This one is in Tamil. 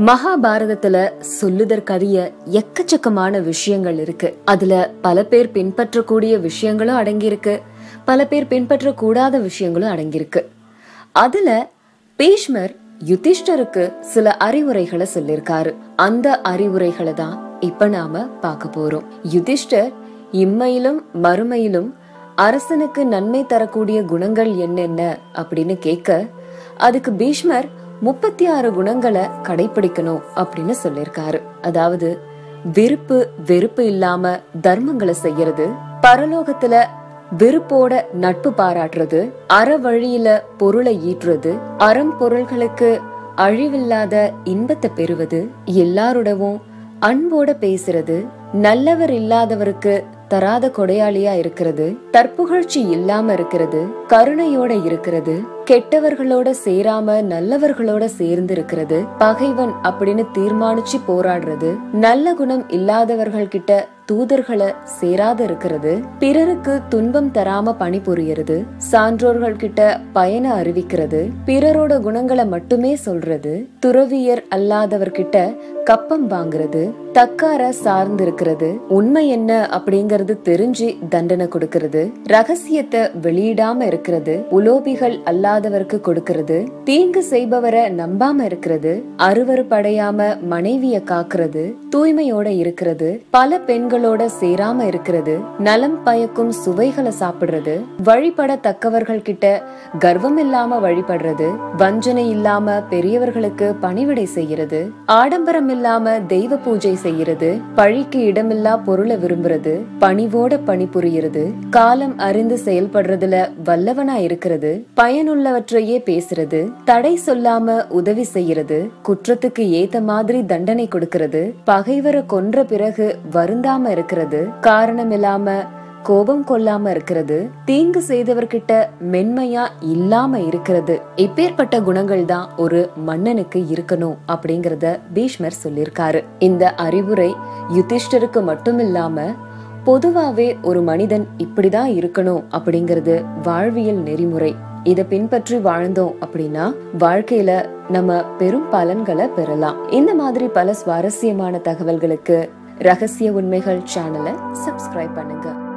மகாபாரதத்துல சொல்லுதற்கரிய எக்கச்சக்கமான விஷயங்கள் இருக்கு. அதுல பல பேர் பின்பற்றக்கூடிய விஷயங்களும் அடங்கியிருக்கு. பல பேர் பின்பற்றக்கூடாத விஷயங்களும் அடங்கியிருக்கு. அதுல பீஷ்மர் யுதிஷ்டருக்கு சில அறிவுரைகளை சொல்லியிருக்காரு. அந்த அறிவுரைகளை தான் இப்ப நாம பார்க்க போறோம். யுதிஷ்டர் இம்மையிலும் மறுமையிலும் அரசனுக்கு நன்மை தரக்கூடிய குணங்கள் என்னென்ன அப்படின்னு கேட்க அதுக்கு பீஷ்மர் முப்பத்தி ஆறு குணங்களை கடைபிடிக்கணும் அப்படின்னு சொல்லியிருக்காரு. அதாவது விருப்பு வெறுப்பு இல்லாம தர்மங்களை செய்யறது பரலோகத்துல வெறுப்போட நட்பு பாராட்டுறது அற வழியில பொருளை ஈட்டுறது அறம் பொருள்களுக்கு அழிவில்லாத இன்பத்தை பெறுவது எல்லாரோடவும் அன்போட பேசுறது நல்லவர் இல்லாதவருக்கு தராத கொடையாளியா இருக்கிறது தற்புகழ்ச்சி இல்லாம இருக்கிறது கருணையோட இருக்கிறது கெட்டவர்களோட சேராம நல்லவர்களோட சேர்ந்து இருக்கிறது பகைவன் அப்படின்னு தீர்மானிச்சு போராடுறது நல்ல குணம் இல்லாதவர்கள் கிட்ட தூதர்களை சேராத இருக்கிறது. பிறருக்கு துன்பம் தராம பணிபுரியறது சான்றோர்கள் கிட்ட பயன அறிவிக்கிறது பிறரோட குணங்களை மட்டுமே சொல்றது துறவியர் அல்லாதவர்கிட்ட கப்பம் வாங்குறது தக்கார சார்ந்து இருக்கிறது உண்மை என்ன அப்படிங்கறது தெரிஞ்சு தண்டனை கொடுக்கறது ரகசியத்தை வெளியிடாம இருக்கிறது உலோபிகள் அல்லாதவருக்கு கொடுக்கறது தீங்கு செய்பவரை நம்பாம இருக்கிறது அறுவறுப்படையாம மனைவிய காக்குறது தூய்மையோட இருக்கிறது பல பெண்களோட சேராம இருக்கிறது நலம் பயக்கும் சுவைகளை சாப்பிடுறது வழிபட தக்கவர்கள் கிட்ட கர்வம் இல்லாம வழிபடுறது வஞ்சனை இல்லாம பெரியவர்களுக்கு பணிவிடை செய்யறது ஆடம்பரம் இல்லாம தெய்வ பூஜை செய்யறது பழிக்கு இடமில்லா பொருளை விரும்புறது பணிவோட பணிபுரியறது காலம் அறிந்து செயல்படுறதுல வல்லவனா இருக்கிறது பயனுள்ள பயனுள்ளவற்றையே பேசுறது தடை சொல்லாம உதவி செய்யறது குற்றத்துக்கு ஏத்த மாதிரி தண்டனை கொடுக்கறது பகைவரை கொன்ற பிறகு வருந்தாம இருக்கிறது காரணம் இல்லாம கோபம் கொள்ளாம இருக்கிறது தீங்கு செய்தவர்கிட்ட மென்மையா இல்லாம இருக்கிறது. இப்பேற்பட்ட குணங்கள் தான் ஒரு மன்னனுக்கு இருக்கணும் அப்படிங்கறத பீஷ்மர் சொல்லியிருக்காரு. இந்த அறிவுரை யுதிஷ்டருக்கு மட்டும் இல்லாம பொதுவாவே ஒரு மனிதன் இப்படிதான் இருக்கணும் அப்படிங்கறது வாழ்வியல் நெறிமுறை. இதை பின்பற்றி வாழ்ந்தோம் அப்படின்னா வாழ்க்கையில நம்ம பெரும் பலன்களை பெறலாம். இந்த மாதிரி பல சுவாரஸ்யமான தகவல்களுக்கு ரகசிய உண்மைகள் சேனலை சப்ஸ்கிரைப் பண்ணுங்க.